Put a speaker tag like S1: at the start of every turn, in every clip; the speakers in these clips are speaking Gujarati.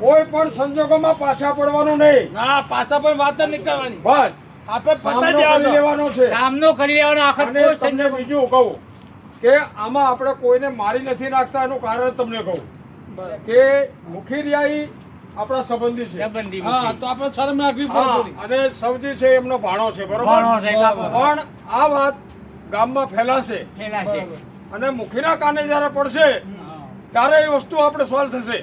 S1: કોઈ પણ સંજોગોમાં પાછા પડવાનું નહીં.
S2: ના પાછા પણ વાત જ નહીં
S1: બસ.
S2: આપણે પતા
S1: કરી લેવાનો છે.
S3: સામનો કરી લેવાનો
S1: આખો
S3: કોઈ
S1: તમને
S3: સંજોગ
S1: બીજું કહું કે આમાં આપણે કોઈને મારી નથી નાખતા એનું કારણ તમને કહું કે મુખી રિયાઈ આપણા સંબંધી છે.
S3: સંબંધી
S2: હા તો આપણે શરમ રાખવી પડે
S1: અને સૌજી છે એમનો ભાણો છે
S3: ભણો
S1: બરોબર.
S3: છે
S1: પણ આ વાત ગામમાં ફેલાશે.
S3: ફેલાશે.
S1: અને મુખીના કાને જ્યારે પડશે ત્યારે એ વસ્તુ આપણે સોલ્વ થશે.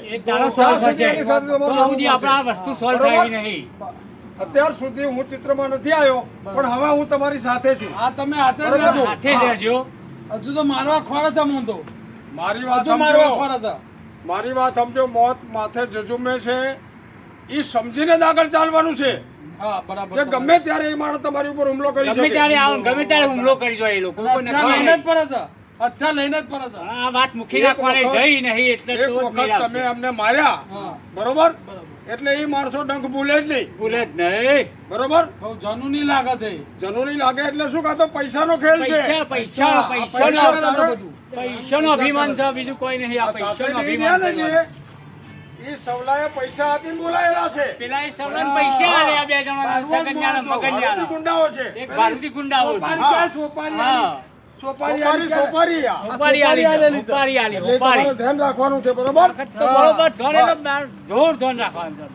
S3: વસ્તુ સોલ્વ? નહીં.
S1: અત્યાર સુધી હું ચિત્રમાં નથી આવ્યો પણ હવે હું તમારી સાથે છું.
S2: આ તમે
S1: સાથે
S2: રહેજો.
S3: હાથે જ રહેજો.
S2: હજુ તો મારવા ખોરા છે તો
S1: મારી વાત
S2: હજુ મારવા
S1: સમજો
S2: ખોરા છે.
S1: મારી વાત સમજો. મોત માથે જજુમે છે. એ સમજીને જ આગળ ચાલવાનું છે.
S2: બરાબર.
S1: કે ગમે ત્યારે એ માણસ તમારી ઉપર હુમલો કરી
S3: ગમે
S1: શકે.
S3: ત્યારે ગમે ત્યારે હુમલો કરી જાય એ લોકો.
S2: છે. હથિયાર લઈને જ પરત
S3: આ વાત મુખીના
S1: એક
S3: જઈ નહીં એટલે
S1: એક વખત તમે અમને માર્યા બરોબર? એટલે એ માણસો ડંખ ભૂલે જ નહીં.
S3: ભૂલે જ નહીં.
S1: બરોબર?
S2: બહુ જનું લાગે છે.
S1: જનુની લાગે એટલે શું? કાતો પૈસાનો ખેલ છે.
S3: પૈસા પૈસા
S2: પૈસા.
S3: પૈસાનો અભિમાન છે બીજું કોઈ નહીં. આ
S1: સાથે
S3: પૈસાનો અભિમાન છે.
S1: એ સવલાએ પૈસા આપીને બોલાયેલા છે.
S3: પેલા એ સવલન પૈસા આલે આ બે જણા સગન્યાના મગન્યાના.
S1: ગુંડાઓ છે.
S3: એક ભારતી ગુંડાઓ છે. જોર ધોન રાખવાનું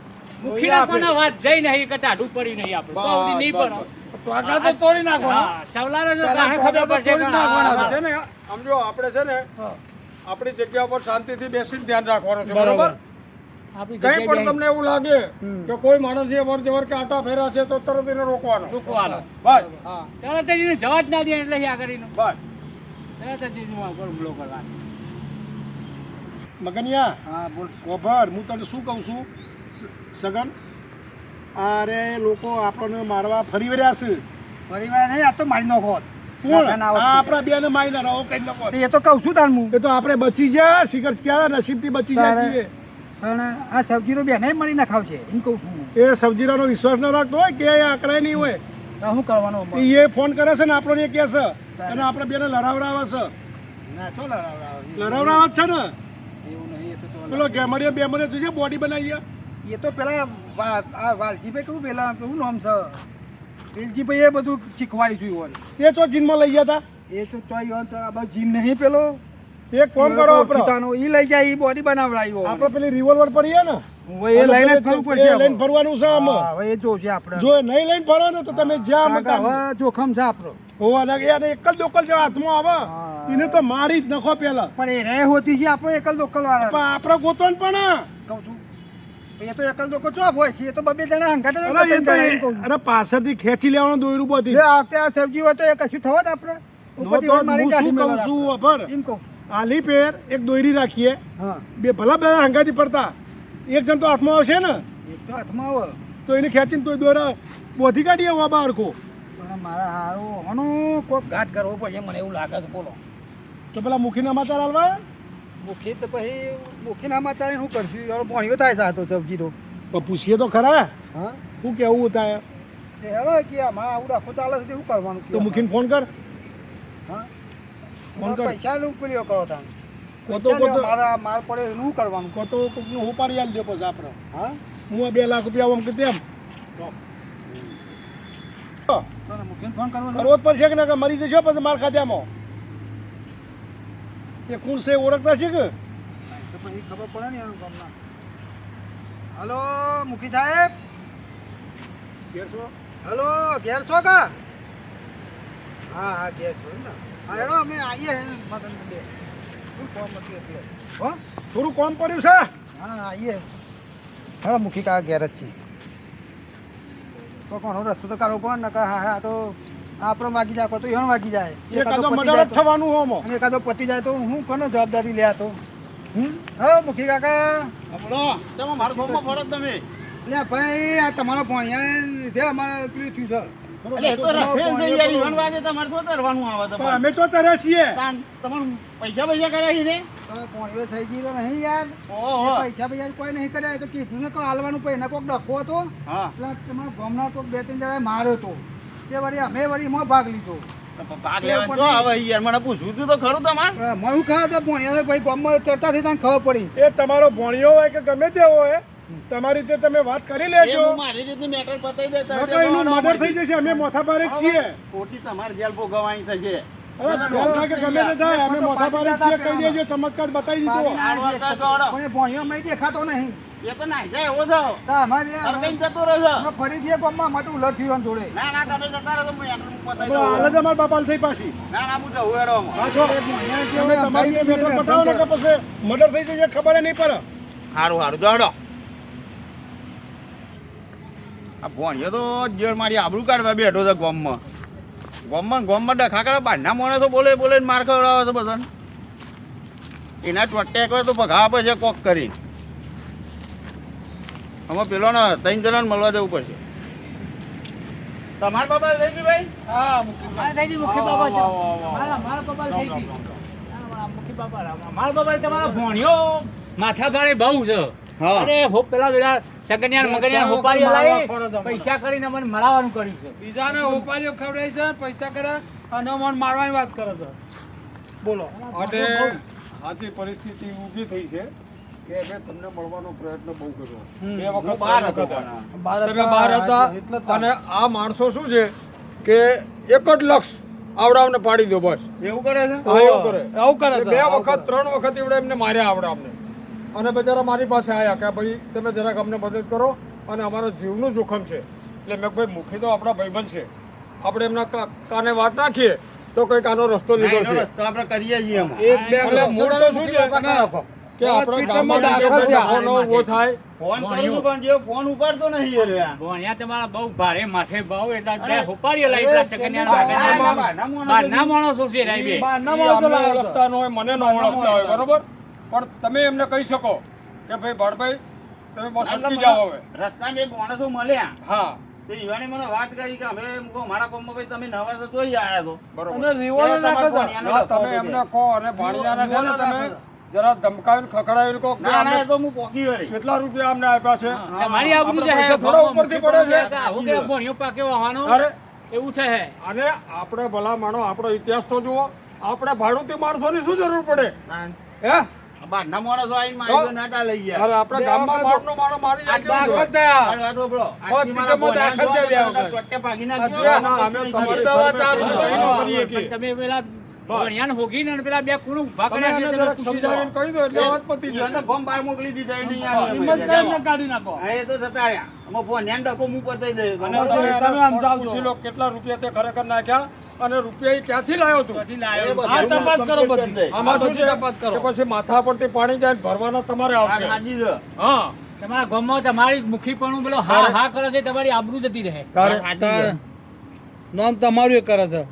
S3: વાત જઈ નહીં કે ટાઢું પડી નહીં આપણે નહીં
S1: બસ,
S3: પડો
S2: તો તોડી નાખવાના.
S3: હા સવલાને તો ખબર પડશે
S2: નાખવાના
S1: છે ને. સમજો આપણે છે ને આપણી જગ્યા પર શાંતિથી બેસીને ધ્યાન રાખવાનું છે
S2: બરાબર.
S1: કઈ પણ તમને એવું લાગે કે કોઈ માણસ જે અવર જવર કે આટા ફેરા છે તો તરત એને રોકવાનો.
S3: રોકવાનો.
S1: બસ.
S3: તરત જ એને જવા જ ના દે એટલે આ કરીને
S1: બસ.
S3: તરત જ હુમલો કરવાનો.
S4: મગનિયા
S2: હા બોલ.
S4: ઓભર હું તને શું કહું છું? સગન અરે લોકો આપણને મારવા ફરી વર્યા છે.
S5: પરિવાર નહીં આ તો મારી નાખો
S4: આપણા મારી ના રહો કઈ
S5: એ તો કહું છું તાર હું.
S4: એ તો આપણે બચી જાય શિખર ક્યારે નસીબથી બચી ગયા
S5: પણ આ સબ્જીનો બેને મળી ના ખાવ છે એમ કહું છું
S4: એ સબ્જીરાનો વિશ્વાસ ન રાખતો હોય કે આકડાય નહીં હોય.
S5: તો શું કરવાનો
S4: એ ફોન કરે છે ને આપણો એ કહે છે. અને આપણે બેને લડાવડાવે છે.
S5: ના ચો લડાવડાવ?
S4: લડાવડાવે જ છે ને.
S5: એવું નહીં એ તો તો
S4: પેલો ગેમડીએ બેમડીએ જોઈએ છે બોડી બનાવી
S5: એ તો પેલા આ વાલજીભાઈ કેવું પેલા કેવું નામ છે? વેલજીભાઈ એ બધું શીખવાડી જોયું હોય.
S4: એ ચો જીનમાં લઈ ગયા હતા
S5: એ તો ચોઈ હોય તો આ બધું જીન નહીં પેલો.
S4: એક કોમ કરો આપણે.
S5: ઈ લઈ જાય ઈ બોડી બનાવડાયો
S4: આપણે પેલી રિવોલ્વર પડીએ ને
S5: હવે એ લઈને ફરવું પડશે
S4: લઈને ફરવાનું છે આમાં.
S5: હવે એ જોજે આપણે
S4: જો નહીં લઈને ફરવાનું તો તમે જ્યાં
S5: કારણ હવે જોખમ છે આપણો
S4: હોવાના કે યાર એકલ દોકલ જો હાથમાં આવે. એને તો મારી જ નખો પેલા.
S5: પણ એ રહે હોતી છે આપણો એકલ દોકલ વાળા.
S4: પણ આપણે ગોતવાનું પણ.
S5: કહું છું. એ તો એકલ લોકો ચોપ હોય છે એ તો બબે જણા હંગાતે જ
S4: અરે પાછળથી ખેંચી લેવાનું દોયરું બધી.
S5: આ સબ્જી હોય તો એ કશું થવા આપણે મારી એમ કહું.
S4: આલી પેર એક દોયરી રાખીએ.
S5: હા.
S4: બે ભલા બે હંગાથી પડતા. એક જણ તો હાથમાં આવશે ને?
S5: એક તો હાથમાં આવે.
S4: તો એને ખેંચીને તો દોરા બોધી કાઢીએ વાબા હરખો
S5: પણ મારા હારું હણો કોઈક ઘાટ કરવો પડશે મને એવું લાગે છે બોલો.
S4: તો પેલા મુખીના સમાચાર હાલવા
S5: મુખી તો પછી મુખીના સમાચાર શું કરશું? યાર ભણ્યો થાય સાતો તો સબ્જીનો
S4: પણ પૂછીએ તો ખરા.
S5: હા?
S4: શું કેવું થાય
S5: હેલો કે આમાં આવું રાખો ચાલે છે તે શું કરવાનું?
S4: તો મુખીને ફોન કર.
S5: હા. પૈસા કરો? મારા માર પડે એનું કરવાનું?
S4: કો કોકનું ઉપાડી આલી દે પછી આપણે
S5: હા
S4: હું બે લાખ રૂપિયા આમ કે તેમ
S5: તને મુખીને ફોન કરવો
S4: જ પડશે કે ના મરી જશો પછી માર ખાધ્યામાં એ કોણ છે ઓળખતા છે કે?
S5: પછી ખબર પડે ને એનું ગામના. હલો મુખી સાહેબ? હલો ઘેર છો કા? હા હા હા અમે આવીએ મગન બે હો?
S4: થોડું કોમ પડ્યું છે?
S5: હા આવીએ. હેડો મુખી કા ઘેર જ છે તો કોનો રસ્તો તો કાઢવો પડે ને હા હા તો આપણો વાગી જાય તો એનો વાગી જાય.
S4: એકાદો થવાનું હોમો
S5: અને એકાદો પતી જાય તો હું કોને જવાબદારી લે તો? હમ? હા મુખી કાકા. લે ભાઈ આ તમારો ભણ્યા લીધે અમારે પેલું થયું છે.
S2: એટલે તો reference છે યાર, ઈવન વાગે તમારે શું કરવાનું આવે
S4: પણ
S2: તમારે?
S4: અમે ચો ચડ્યા છીએ.
S2: તાન, પૈસા પૈસા કર્યા છે ને?
S5: થઈ ગયો નહીં યાર. પૈસા પૈસા કોઈ નહીં કર્યા તો કીધું ને કોઈ હાલવાનું કોઈ એને કોઈક ડખો હતો.
S2: હા.
S5: એટલે તમારા ગામના કોઈક બે ત્રણ જણાએ માર્યો હતો તે વળી અમે વળી એમાં ભાગ લીધો.
S2: તો ભાગ લેવા જો આવે યાર. મને પૂછ્યું તું તો ખરું તમારે.
S5: મને ખાવા તો ભણ્યા ભાઈ ગામમાં ચડતા થઈ તને ખબર પડી.
S4: એ તમારો ભણ્યો હોય કે ગમે તે હોય તમારી રીતે તમે વાત કરી લેજો.
S2: મારી રીતની મેટર પતાવી દેતા
S4: એનું મર્ડર થઈ જશે અમે મોથાભારે જ છીએ.
S2: ખોટી તમારે જેલ ભોગવવાની થશે.
S4: અરે જેલ થાય કે ગમે તે થાય અમે મોથાભારે જ છીએ કહી દેજો ચમત્કાર બતાવી દીધો.
S2: આ વાત તો જોડો.
S5: પણ એ ભોંયો અમે દેખાતો નહીં.
S2: એ તો નાઈ જાય એવો છો.
S5: તો અમારે
S2: જતો રહેશે
S5: ફરીથી એક ગામમાં અમારે ઉલટ થયું જોડે.
S2: ના ના તમે જતા રહો હું મેટર પતાઈ
S4: પણ હાલ જ
S2: દઉં
S4: બાપાલ થઈ પાછી.
S2: ના ના હું જવું હેડો આમાં.
S4: હા છો તમે તમારી મેટર પતાવો ને કે પછી મર્ડર થઈ જશે ખબર નહીં પડે.
S2: સારું હારું જોડો. આ ભોણિયો તો જેલ મારી આબરૂ કાઢવા બેઠો છે ગોમમાં. ગોમમાં ગોમમાં ડખા કરે બહારના માણસો બોલે બોલે માર ખવડાવે છે બધાને. એના ચોટ્યા હોય તો ભગા આપે છે કોક કરી. આમાં પેલો ને ત્રણ જણાને મળવા જવું પડશે. તમારા બાબા થઈ ગઈ ભાઈ?
S3: હા થઈ ગઈ મુખી બાબા છે. મારા મારા બાબા થઈ ગઈ મુખ્ય બાબા મારા બાબા તમારા ભોણિયો માથા ભારે બહુ છે.
S2: હા.
S3: અરે હો પેલા પેલા સગનિયાન મગનિયાન હોપારીઓ લાવી પૈસા કરીને મને મળવાનું કર્યું છે.
S5: બીજાને ઉપાડીઓ ખવડાવી છે પૈસા કરે અને મને મારવાની વાત કરે છે. બોલો.
S1: અને આથી પરિસ્થિતિ ઊભી થઈ છે કે મેં તમને મળવાનો પ્રયત્ન બહુ કર્યો. બે વખત
S2: બહાર હતા.
S1: તમે બહાર હતા અને આ માણસો શું છે કે એક જ લક્ષ આવડાવને પાડી દો બસ.
S2: એવું કરે છે?
S1: એવું કરે.
S5: આવું કરે
S1: બે વખત ત્રણ વખત એવડે એમને માર્યા આવડે અમને અને બચારા મારી પાસે આવ્યા કે ભાઈ તમે જરાક અમને મદદ કરો અને અમારા જીવનું જોખમ છે. એટલે મેં ભાઈ મુખી તો આપણા ભાઈબંધ છે. આપણે એમના કાને વાત નાખીએ તો કંઈક આનો રસ્તો નીકળશે
S2: રસ્તો આપણે કરીએ છીએ એમાં.
S1: એટલે મૂળ તો શું છે? કે આપણા ગામમાં કોઈ ઊભો થાય.
S2: ફોન કરું પણ જે ફોન ઉપાડતો નહીં.
S3: તમારા બહુ ભારે માથે બહુ એટલે બે પેલા
S2: માણસો
S3: છે રાઈ બે.
S1: ન હોય મને ન ઓળખતા હોય બરોબર? પણ તમે એમને કહી શકો કે ભાઈ ભણભાઈ તમે બસ અટકી જાઓ હવે.
S2: રસ્તામાં એક માણસો મળ્યા.
S1: હા.
S2: તે યુવાને મને વાત કરી કે હવે મારા ગામમાં ભાઈ તમે નવા છો તોય આયા છો.
S1: બરોબર.
S2: અને તમારા નાખો
S1: તમે એમને કહો અને ભાણિયાને છે ને તમે જરા ધમકાવીને ખખડાવીને કહો
S2: ના ના તો હું પોકી વળી.
S1: કેટલા રૂપિયા અમને આપ્યા છે?
S3: તમારી આબરૂ છે
S1: થોડો ઉપરથી પડે છે.
S3: આવું કે ભોણિયો પાકે વાહવાનો
S1: અરે.
S3: એવું છે હે?
S1: અને આપણે ભલા માણો આપણો ઇતિહાસ તો જુઓ આપણે ભાડુતી માણસોની શું જરૂર પડે? હે?
S2: બહારના માણસો આવીને મારી જો નાતા લઈ ગયા.
S1: અરે આપણે ગામમાં બહારનો માણસ મારી જાય કેવું જોઈએ?
S2: મારી વાત સાંભળો. આજથી મારા ભોળિયાને જો તમે બધા ચોટ્ટે ભાગી નાખજો.
S1: ના, ના, અમે તમારી દવા કરીએ
S3: તમે પેલા ભણિયાને હોગીને અને પેલા બે કુણું ઊભા
S1: તમે
S3: કર્યા
S1: એને
S3: છે તમે
S1: સમજાવીને કહી દો એટલે વાત પતી
S2: ઈવોને
S1: જશે
S2: ગોમ બહાર મોકલી દીધા એ નહીં આવે અમે.
S3: કાઢી નાખો.
S2: એ તો જતા રહ્યા આમાં ભોળિયાને ડખો હું પતાઈ દઈશ.
S1: તમે એને કેટલા રૂપિયા તે ખરેખર નાખ્યા. અને રૂપિયા એ ક્યાંથી લાવ્યો તું?
S5: આ તપાસ કરો બધી.
S1: આમાં શું છે? કરો. પછી માથા પરથી પાણી જાય ને ભરવાના તમારે આવશે.
S2: હાજી
S1: હા.
S3: તમારા ગામમાં તમારી મુખી પણ પેલો હા હા કરે છે તમારી આબરૂ જતી રહે.
S5: નામ તમારું એ કરે છે.